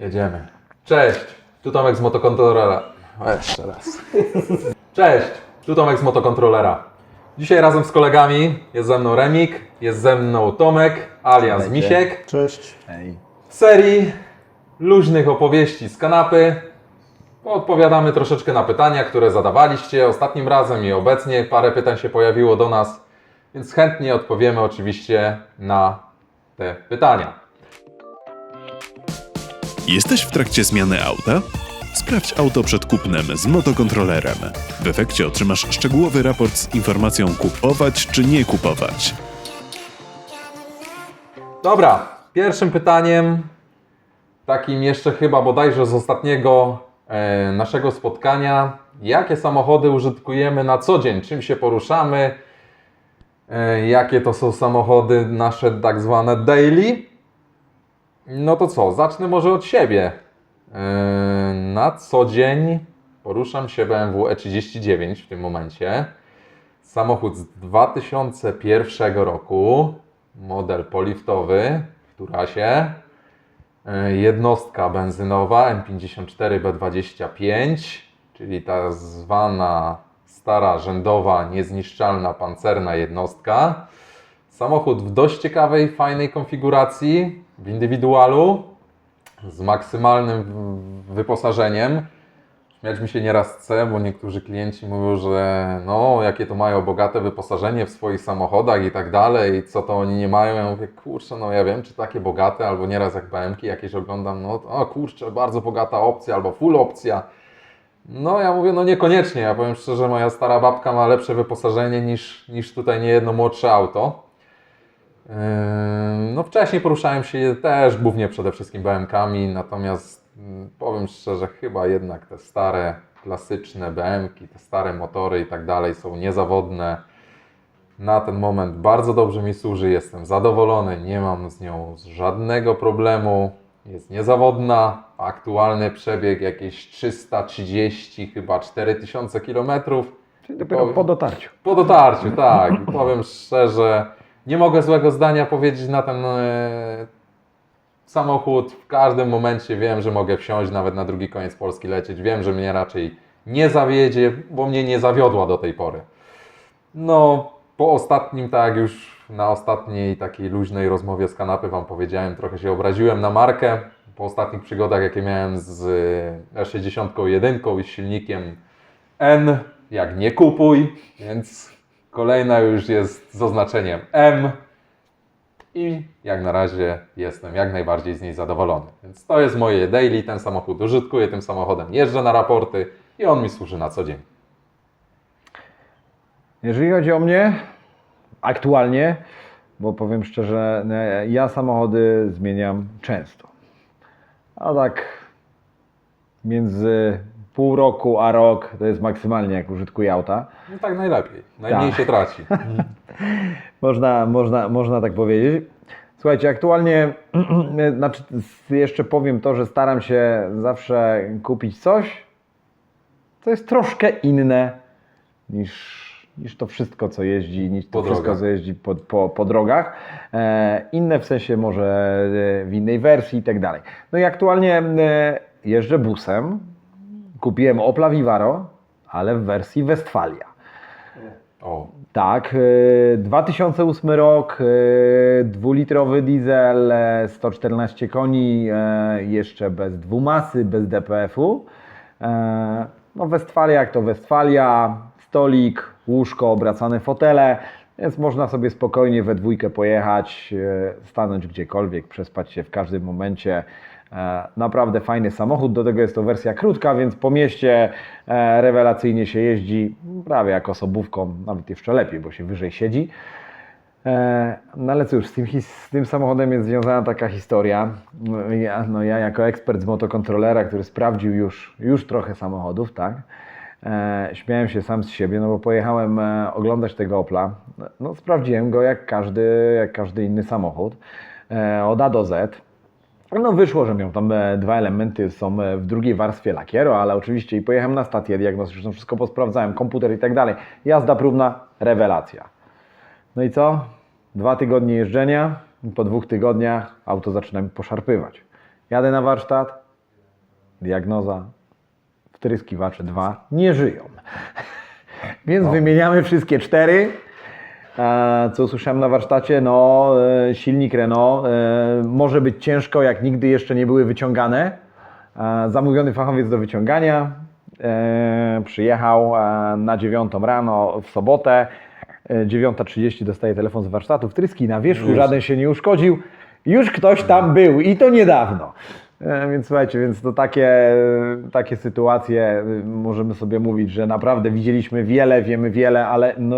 Jedziemy. Cześć, tu Tomek z motokontrolera. O, Jeszcze raz. Cześć, tu Tomek z motokontrolera. Dzisiaj razem z kolegami jest ze mną Remik, jest ze mną Tomek, alias. Misiek. Cześć. Ej. W serii luźnych opowieści z kanapy odpowiadamy troszeczkę na pytania, które zadawaliście ostatnim razem i obecnie. Parę pytań się pojawiło do nas, więc chętnie odpowiemy oczywiście na te pytania. Jesteś w trakcie zmiany auta? Sprawdź auto przed kupnem z motokontrolerem. W efekcie otrzymasz szczegółowy raport z informacją kupować czy nie kupować. Dobra, pierwszym pytaniem, takim jeszcze chyba bodajże z ostatniego e, naszego spotkania. Jakie samochody użytkujemy na co dzień? Czym się poruszamy? E, jakie to są samochody nasze tak zwane daily? No to co, zacznę może od siebie. E, na co dzień poruszam się BMW E39 w tym momencie. Samochód z 2001 roku, model poliftowy w Turasie. E, Jednostka benzynowa M54B25, czyli ta zwana stara rzędowa, niezniszczalna pancerna jednostka. Samochód w dość ciekawej, fajnej konfiguracji, w indywidualu, z maksymalnym wyposażeniem. Śmiać mi się nieraz chce, bo niektórzy klienci mówią, że no, jakie to mają bogate wyposażenie w swoich samochodach i tak dalej, co to oni nie mają. Ja mówię, kurczę, no ja wiem, czy takie bogate, albo nieraz jak BMki jakieś oglądam, no o kurczę, bardzo bogata opcja, albo full opcja. No ja mówię, no niekoniecznie. Ja powiem szczerze, moja stara babka ma lepsze wyposażenie niż, niż tutaj niejedno młodsze auto. No wcześniej poruszałem się też głównie przede wszystkim BM-kami, natomiast mm, powiem szczerze, chyba jednak te stare, klasyczne BM-ki, te stare motory i tak dalej są niezawodne. Na ten moment bardzo dobrze mi służy, jestem zadowolony, nie mam z nią żadnego problemu. Jest niezawodna, aktualny przebieg jakieś 330, chyba 4000 kilometrów. Czyli dopiero Powiem- po dotarciu. Po dotarciu, tak. Powiem szczerze, nie mogę złego zdania powiedzieć na ten e, samochód. W każdym momencie wiem, że mogę wsiąść, nawet na drugi koniec Polski lecieć. Wiem, że mnie raczej nie zawiedzie, bo mnie nie zawiodła do tej pory. No, po ostatnim, tak już na ostatniej takiej luźnej rozmowie z kanapy Wam powiedziałem, trochę się obraziłem na markę. Po ostatnich przygodach, jakie miałem z e, E61 i z silnikiem N, jak nie kupuj, więc kolejna już jest z oznaczeniem M i jak na razie jestem jak najbardziej z niej zadowolony. Więc to jest moje daily, ten samochód użytkuję, tym samochodem jeżdżę na raporty i on mi służy na co dzień. Jeżeli chodzi o mnie, aktualnie, bo powiem szczerze, e, ja samochody zmieniam często. A tak między pół roku a rok to jest maksymalnie jak użytkuję auta. No tak najlepiej, najmniej Tak. się traci. Można, można, można tak powiedzieć. Słuchajcie, aktualnie, znaczy jeszcze powiem to, że staram się zawsze kupić coś, co jest troszkę inne niż, niż to wszystko, co jeździ, niż to Po wszystko, drogach. co jeździ po, po, po drogach. E, inne w sensie może e, w innej wersji i tak dalej. No i aktualnie e, jeżdżę busem. Kupiłem Opla Vivaro, ale w wersji Westfalia. O, Tak, y, 2008 rok, y, dwulitrowy diesel, e, 114 koni, e, jeszcze bez dwumasy, bez DPF-u. No Westfalia jak to Westfalia, stolik, łóżko, obracane fotele, więc można sobie spokojnie we dwójkę pojechać, e, stanąć gdziekolwiek, przespać się w każdym momencie. E, Naprawdę fajny samochód, do tego jest to wersja krótka, więc po mieście e, rewelacyjnie się jeździ, prawie jak osobówką, nawet jeszcze lepiej, bo się wyżej siedzi. No ale cóż, z tym, z tym samochodem jest związana taka historia. No, Ja, no ja jako ekspert z motokontrolera, który sprawdził już, już trochę samochodów, tak? E, śmiałem się sam z siebie, no bo pojechałem e, oglądać tego Opla. No sprawdziłem go jak każdy, jak każdy inny samochód. E, od A do Z. No wyszło, że miał tam dwa elementy, są w drugiej warstwie lakieru, ale oczywiście i pojechałem na stację diagnostyczną, wszystko posprawdzałem, komputer i tak dalej. Jazda próbna, rewelacja. No i co? Dwa tygodnie jeżdżenia, po dwóch tygodniach auto zaczyna mi poszarpywać. Jadę na warsztat, diagnoza, wtryskiwacze 2 nie żyją. Więc wymieniamy wszystkie cztery. E, Co usłyszałem na warsztacie, no e, silnik Renault e, może być ciężko, jak nigdy jeszcze nie były wyciągane. Zamówiony fachowiec do wyciągania przyjechał na 9 rano w sobotę. E, 9.30 dostaje telefon z warsztatu. Wtryski na wierzchu, żaden się nie uszkodził. Już ktoś tam był i to niedawno. E, Więc słuchajcie, więc to takie, takie sytuacje y, możemy sobie mówić, że naprawdę widzieliśmy wiele, wiemy wiele, ale no,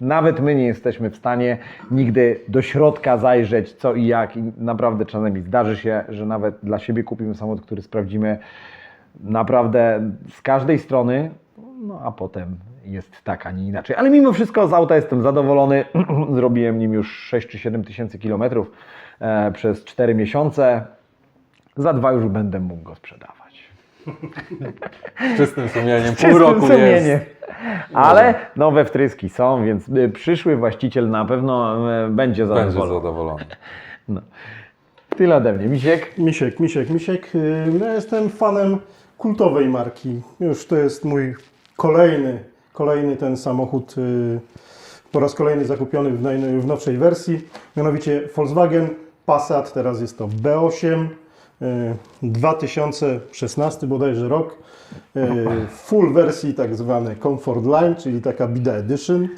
nawet my nie jesteśmy w stanie nigdy do środka zajrzeć co i jak i naprawdę czasami zdarzy się, że nawet dla siebie kupimy samochód, który sprawdzimy naprawdę z każdej strony, no a potem jest tak, a nie inaczej. Ale mimo wszystko z auta jestem zadowolony. Zrobiłem nim już 6 czy 7 tysięcy kilometrów e, przez 4 miesiące. Za dwa już będę mógł go sprzedawać. Z czystym sumieniem, pół Czystym roku sumieniem. jest. Ale nowe wtryski są, więc y, przyszły właściciel na pewno y, będzie Będzie zadowolony. zadowolony. Tyle ode mnie. Misiek? Misiek, Misiek, Misiek. y, Ja jestem fanem kultowej marki. Już to jest mój kolejny, kolejny ten samochód, po raz kolejny zakupiony w, naj, w nowszej wersji. Mianowicie Volkswagen Passat, teraz jest to B8. Y, 2016 bodajże rok. y, Full wersji tak zwane Comfort Line, czyli taka Bida Edition.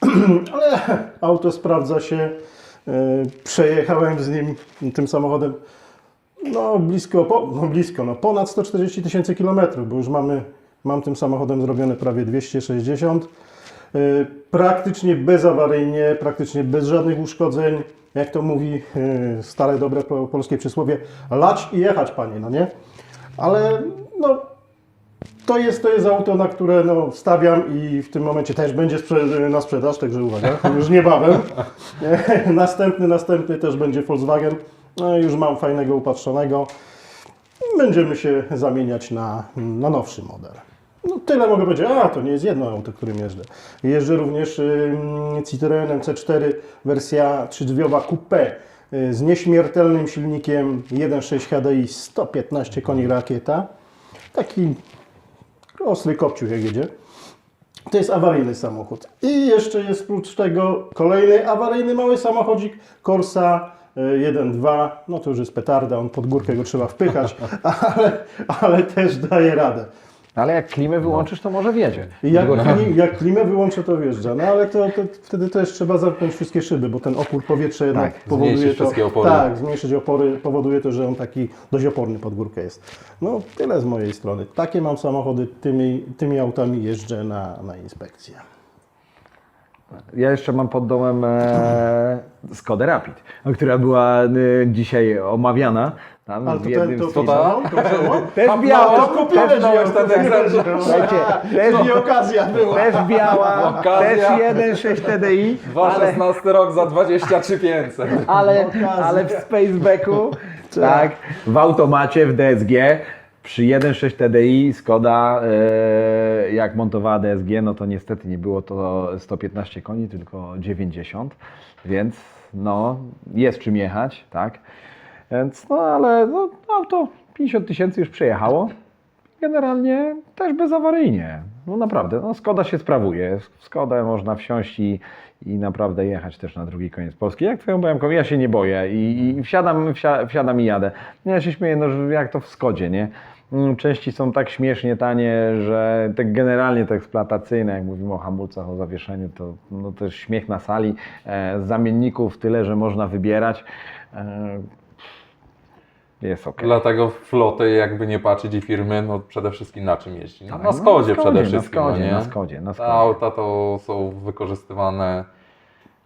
Ale auto sprawdza się. y, Przejechałem z nim, tym samochodem no blisko, po, no blisko, no ponad 140 tysięcy kilometrów, bo już mamy, mam tym samochodem zrobione prawie 260. Yy, praktycznie bezawaryjnie, praktycznie bez żadnych uszkodzeń. Jak to mówi yy, stare, dobre po, polskie przysłowie, lać i jechać, panie, no nie? Ale no, to jest, to jest auto, na które no, stawiam i w tym momencie też będzie na sprzedaż, także uwaga, już niebawem. następny, następny też będzie Volkswagen. No, już mam fajnego upatrzonego. Będziemy się zamieniać na, na nowszy model. No tyle mogę powiedzieć. A, to nie jest jedno auto, którym jeżdżę. Jeżdżę również ym, Citroenem C4 wersja trzydrzwiowa Coupé y, z nieśmiertelnym silnikiem 1.6 HDI 115 koni rakieta. Taki ostry kopciuch jak jedzie. To jest awaryjny samochód. I jeszcze jest oprócz tego kolejny awaryjny mały samochodzik Corsa y, 1.2. No to już jest petarda, on pod górkę go trzeba wpychać, ale, ale też daje radę. Ale jak klimę wyłączysz, to może wiedzie. Jak, jak klimę wyłączę, to wjeżdża. No ale to, to wtedy też trzeba zamknąć wszystkie szyby, bo ten opór powietrza jednak Tak, powoduje zmniejszyć to. opory. Tak, zmniejszyć opory powoduje to, że on taki dość oporny pod górkę jest. No tyle z mojej strony. Takie mam samochody, tymi, tymi autami jeżdżę na, na inspekcję. Ja jeszcze mam pod domem e, Skodę Rapid, która była e, dzisiaj omawiana. Tam Ale to ten, to, z to, filmów. to, to, to, Też biała, Kapnąłeś ten egzemplarz. Słuchajcie, też, nie okazja była. też biała, Okazja. też 1.6 TDI, ale, 2016 rok za 23 500. ale, Okazja. ale w Spacebacku, tak, w automacie, w DSG, przy 1.6 TDI Skoda, e, jak montowała DSG, no to niestety nie było to 115 koni, tylko 90, więc no, jest czym jechać, tak. Więc no, ale no, auto 50 tysięcy już przejechało. Generalnie też bezawaryjnie. No naprawdę, no Skoda się sprawuje. W Skodę można wsiąść i, i naprawdę jechać też na drugi koniec Polski. Jak twoją bojemką, ja się nie boję i, i wsiadam, wsia, wsiadam i jadę. Ja się śmieję, no, jak to w Skodzie, nie? Mm, Części są tak śmiesznie tanie, że te generalnie te eksploatacyjne, jak mówimy o hamulcach, o zawieszeniu, to no, też śmiech na sali. E, zamienników tyle, że można wybierać. E, jest ok. Dlatego floty, jakby nie patrzeć i firmy, no przede wszystkim na czym jeździ? No, Tak, na no, Skodzie na przede Skodzie, wszystkim. na Skodzie, no, nie? na Skodzie, na Te Skodzie. auta to są wykorzystywane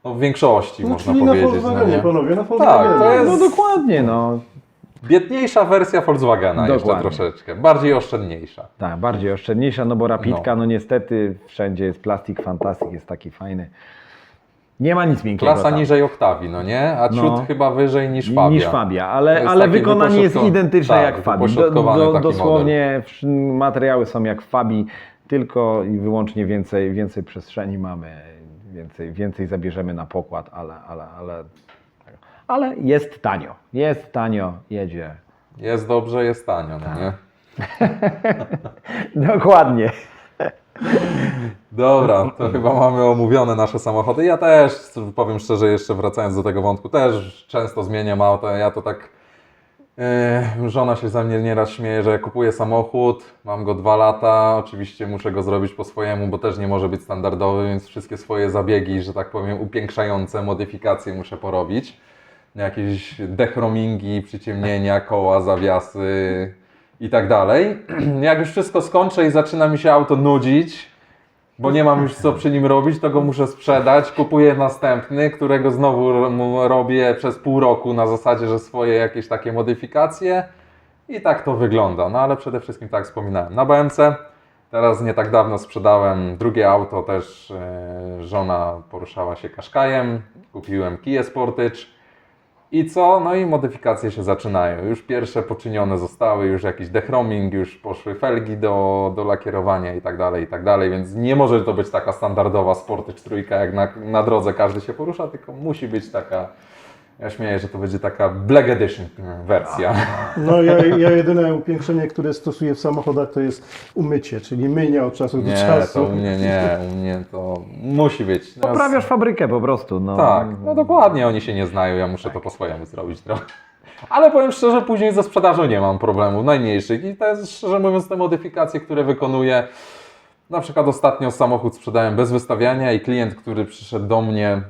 no, w większości, No, można czyli na powiedzieć. No, Volkswagenie, nie? panowie, na Volkswagenie. to jest- No dokładnie, no. Biedniejsza wersja Volkswagena jeszcze Dokładnie. troszeczkę, bardziej oszczędniejsza. Tak, bardziej oszczędniejsza, no bo rapidka, no, niestety wszędzie jest plastik, fantastyk jest taki fajny. Nie ma nic miękkiego Klasa tam. niżej oktawi, no nie? A ciut No. chyba wyżej niż Fabia. Niż Fabia, ale, ale wykonanie jest identyczne tak, jak w Fabii. Do, do, dosłownie wsz- materiały są jak w Fabii, tylko i wyłącznie więcej, więcej przestrzeni mamy, więcej, więcej zabierzemy na pokład, ale, ale, ale, ale jest tanio. Jest tanio, jedzie. Jest dobrze, jest tanio, no nie? Dokładnie. Dobra, to chyba mamy omówione nasze samochody. Ja też, powiem szczerze, jeszcze wracając do tego wątku, też często zmieniam auto. Ja to tak. Yy, żona się ze mnie nieraz śmieje, że kupuję samochód, mam go dwa lata. Oczywiście muszę go zrobić po swojemu, bo też nie może być standardowy, więc wszystkie swoje zabiegi, że tak powiem, upiększające, modyfikacje muszę porobić. Jakieś dechromingi, przyciemnienia, koła, zawiasy i tak dalej. Jak już wszystko skończę i zaczyna mi się auto nudzić, bo nie mam już co przy nim robić, to go muszę sprzedać. Kupuję następny, którego znowu robię przez pół roku na zasadzie, że swoje jakieś takie modyfikacje. I tak to wygląda. No ale przede wszystkim, tak wspominałem, na BMC. Teraz nie tak dawno sprzedałem drugie auto, też e, żona poruszała się Qashqaiem. Kupiłem Kia Sportage. I co? No i modyfikacje się zaczynają. Już pierwsze poczynione zostały, już jakiś dechroming, już poszły felgi do, do lakierowania i tak dalej, i tak dalej, więc nie może to być taka standardowa Sportage trójka, jak na, na drodze każdy się porusza, tylko musi być taka, ja śmieję, że to będzie taka Black Edition wersja. No ja, ja jedyne upiększenie, które stosuję w samochodach to jest umycie, czyli myjnia od czasu do Nie, czasu. to u mnie nie, u mnie to musi być. No, Poprawiasz fabrykę po prostu. No. Tak, no dokładnie, oni się nie znają, ja muszę to po swojemu zrobić trochę. Ale powiem szczerze, później ze sprzedażą nie mam problemu, najmniejszych. I to jest szczerze mówiąc te modyfikacje, które wykonuję. Na przykład ostatnio samochód sprzedałem bez wystawiania i klient, który przyszedł do mnie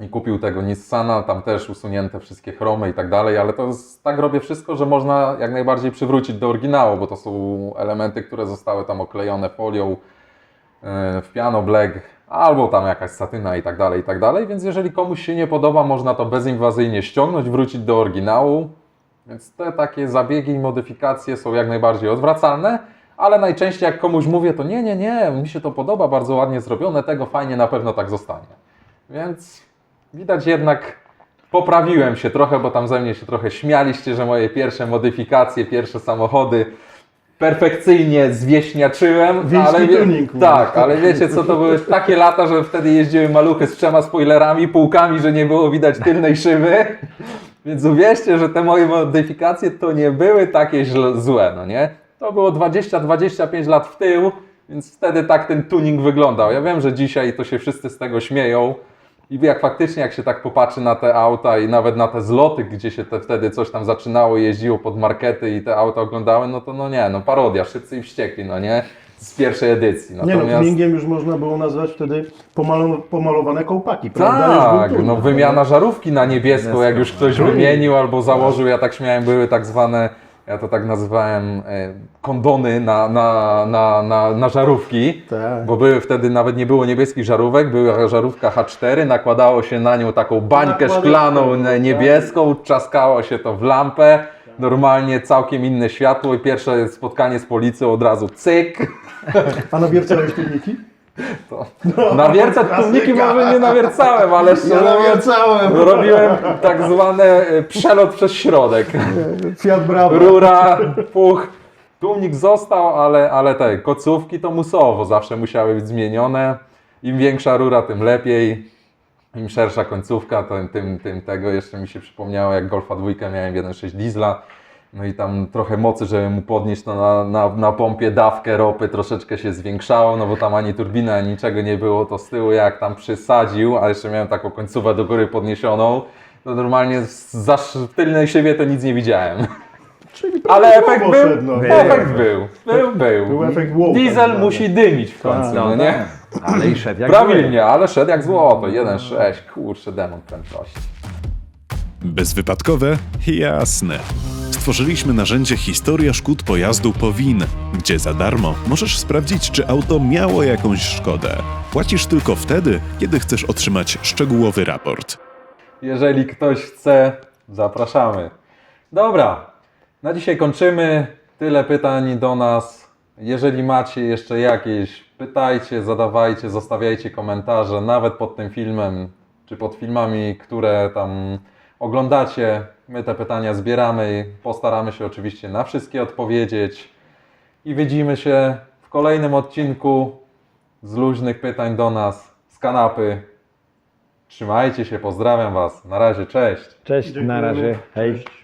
i kupił tego Nissana, tam też usunięte wszystkie chromy i tak dalej, ale to jest, tak robię wszystko, że można jak najbardziej przywrócić do oryginału, bo to są elementy, które zostały tam oklejone folią e, w piano black, albo tam jakaś satyna i tak dalej, i tak dalej, więc jeżeli komuś się nie podoba, można to bezinwazyjnie ściągnąć, wrócić do oryginału, więc te takie zabiegi i modyfikacje są jak najbardziej odwracalne, ale najczęściej jak komuś mówię, to nie, nie, nie, mi się to podoba, bardzo ładnie zrobione, tego fajnie na pewno tak zostanie. Więc widać jednak poprawiłem się trochę, bo tam ze mnie się trochę śmialiście, że moje pierwsze modyfikacje, pierwsze samochody perfekcyjnie zwieśniaczyłem, Wiejski ale tuning, tak, ale wiecie co, to były takie lata, że wtedy jeździły maluchy z trzema spoilerami, półkami, że nie było widać tylnej szyby. Więc uwierzcie, że te moje modyfikacje to nie były takie źle, złe, no nie? To było 20-25 lat w tył, więc wtedy tak ten tuning wyglądał. Ja wiem, że dzisiaj to się wszyscy z tego śmieją. I jak faktycznie, jak się tak popatrzy na te auta i nawet na te zloty, gdzie się te, wtedy coś tam zaczynało, jeździło pod markety i te auta oglądały, no to no nie, no parodia, szybcy i wściekli, no nie? Z pierwszej edycji. Nie no, Natomiast... tuningiem już można było nazwać wtedy pomalo, pomalowane kołpaki, prawda? Tak, no wymiana żarówki na niebiesko, jak już ktoś wymienił albo założył, ja tak śmiałem, były tak zwane, ja to tak nazywałem, e, kondony na, na, na, na, na żarówki, Tak. bo były wtedy, nawet nie było niebieskich żarówek, była żarówka H4, nakładało się na nią taką bańkę szklaną tak. niebieską, trzaskało się to w lampę, normalnie całkiem inne światło i pierwsze spotkanie z policją od razu cyk, A nawiercałeś tuniki? Na wierce tłumniki może nie nawiercałem, ale Ja nawiercałem! Robiłem tak zwany e, przelot przez środek. Fiat Bravo. Rura, puch. Tłumnik został, ale, ale te kocówki to musowo zawsze musiały być zmienione. Im większa rura, tym lepiej. Im szersza końcówka, to tym, tym tego. Jeszcze mi się przypomniało, jak Golfa 2 miałem 1.6 diesla. No i tam trochę mocy, żeby mu podnieść to na, na, na pompie dawkę ropy troszeczkę się zwiększało, no bo tam ani turbiny, ani niczego nie było, to z tyłu jak tam przysadził, a jeszcze miałem taką końcówkę do góry podniesioną, to normalnie z- za tylnej szybie to nic nie widziałem. Czyli Ale efekt był, szedł, no. efekt był, był, był. Był efekt wow, tak Diesel zwany. musi dymić w końcu, Tak. no nie? Ale i szedł jak Prawilnie, ale szedł jak złoto, 1.6, kurczę, demon prędkości. Bezwypadkowe? Jasne. Stworzyliśmy narzędzie Historia szkód pojazdu Powin, gdzie za darmo możesz sprawdzić, czy auto miało jakąś szkodę. Płacisz tylko wtedy, kiedy chcesz otrzymać szczegółowy raport. Jeżeli ktoś chce, zapraszamy. Dobra, na dzisiaj kończymy. Tyle pytań do nas. Jeżeli macie jeszcze jakieś, pytajcie, zadawajcie, zostawiajcie komentarze, nawet pod tym filmem, czy pod filmami, które tam oglądacie. My te pytania zbieramy i postaramy się oczywiście na wszystkie odpowiedzieć. I widzimy się w kolejnym odcinku z luźnych pytań do nas, z kanapy. Trzymajcie się, pozdrawiam Was. Na razie, cześć. Cześć, na razie. Hej. Cześć.